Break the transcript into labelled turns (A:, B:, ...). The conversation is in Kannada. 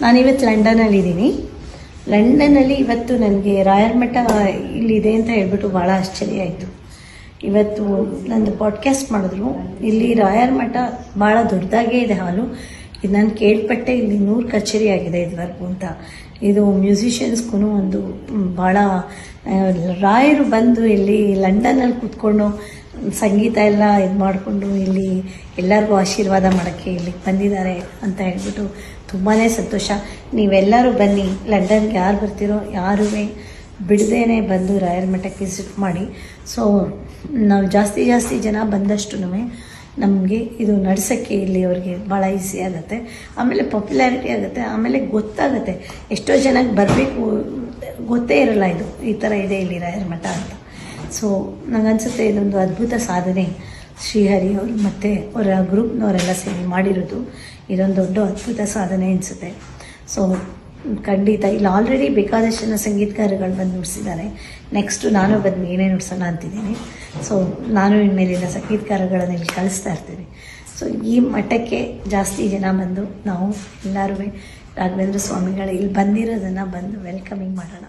A: ನಾನಿವತ್ತು ಲಂಡನಲ್ಲಿದ್ದೀನಿ ಲಂಡನಲ್ಲಿ ಇವತ್ತು ನನಗೆ ರಾಯರ್ ಮಠ ಇಲ್ಲಿದೆ ಅಂತ ಹೇಳ್ಬಿಟ್ಟು ಭಾಳ ಆಶ್ಚರ್ಯ ಆಯಿತು. ಇವತ್ತು ನಂದು ಪಾಡ್ಕಾಸ್ಟ್ ಮಾಡಿದ್ರು. ಇಲ್ಲಿ ರಾಯರ್ ಮಠ ಭಾಳ ದೊಡ್ಡದಾಗೇ ಇದೆ ಹಾಲು. ಇದು ನಾನು ಕೇಳ್ಪಟ್ಟೆ, ಇಲ್ಲಿ ನೂರು ಕಚೇರಿ ಆಗಿದೆ ಇದುವರೆಗೂ ಅಂತ. ಇದು ಮ್ಯೂಸಿಷಿಯನ್ಸ್ಗೂ ಒಂದು ಭಾಳ ರಾಯರು ಬಂದು ಇಲ್ಲಿ ಲಂಡನಲ್ಲಿ ಕೂತ್ಕೊಂಡು ಸಂಗೀತ ಎಲ್ಲ ಇದು ಮಾಡಿಕೊಂಡು ಇಲ್ಲಿ ಎಲ್ಲರಿಗೂ ಆಶೀರ್ವಾದ ಮಾಡೋಕ್ಕೆ ಇಲ್ಲಿಗೆ ಬಂದಿದ್ದಾರೆ ಅಂತ ಹೇಳ್ಬಿಟ್ಟು ತುಂಬಾ ಸಂತೋಷ. ನೀವೆಲ್ಲರೂ ಬನ್ನಿ, ಲಂಡನ್ಗೆ ಯಾರು ಬರ್ತಿರೋ ಯಾರೂ ಬಿಡದೇನೆ ಬಂದು ರಾಯರ ಮಠಕ್ಕೆ ವಿಸಿಟ್ ಮಾಡಿ. ಸೊ, ನಾವು ಜಾಸ್ತಿ ಜಾಸ್ತಿ ಜನ ಬಂದಷ್ಟು ನಮಗೆ ಇದು ನಡೆಸೋಕ್ಕೆ ಇಲ್ಲಿ ಅವ್ರಿಗೆ ಭಾಳ ಈಸಿ ಆಗುತ್ತೆ. ಆಮೇಲೆ ಪಾಪ್ಯುಲಾರಿಟಿ ಆಗುತ್ತೆ, ಆಮೇಲೆ ಗೊತ್ತಾಗುತ್ತೆ. ಎಷ್ಟೋ ಜನಕ್ಕೆ ಬರಬೇಕು, ಗೊತ್ತೇ ಇರಲ್ಲ ಇದು. ಈ ಥರ ಇದೆ ಇಲ್ಲಿ ರಾಯರ ಮಠ ಅಂತ. ಸೊ ನನಗನ್ಸುತ್ತೆ ಇದೊಂದು ಅದ್ಭುತ ಸಾಧನೆ. ಶ್ರೀಹರಿ ಅವರು ಮತ್ತು ಅವರ ಗ್ರೂಪ್ನವರೆಲ್ಲ ಸೇರಿ ಮಾಡಿರೋದು ಇದೊಂದು ದೊಡ್ಡ ಅದ್ಭುತ ಸಾಧನೆ ಅನಿಸುತ್ತೆ. ಸೊ ಖಂಡಿತ. ಇಲ್ಲಿ ಆಲ್ರೆಡಿ ಬೇಕಾದಷ್ಟು ಜನ ಸಂಗೀತಗಾರಗಳು ಬಂದು ನುಡಿಸಿದ್ದಾರೆ. ನೆಕ್ಸ್ಟು ನಾನು ಬಂದು ಏನೇ ನುಡಿಸೋಣ ಅಂತಿದ್ದೀನಿ. ಸೊ ನಾನು ಇನ್ಮೇಲಿನ ಸಂಗೀತಗಾರಗಳನ್ನು ಇಲ್ಲಿ ಕಳಿಸ್ತಾ ಇರ್ತೀನಿ. ಸೊ ಈ ಮಠಕ್ಕೆ ಜಾಸ್ತಿ ಜನ ಬಂದು ನಾವು ಎಲ್ಲರೂ ರಾಘವೇಂದ್ರ ಸ್ವಾಮಿಗಳು ಇಲ್ಲಿ ಬಂದಿರೋದನ್ನು ಬಂದು ವೆಲ್ಕಮಿಂಗ್ ಮಾಡೋಣ.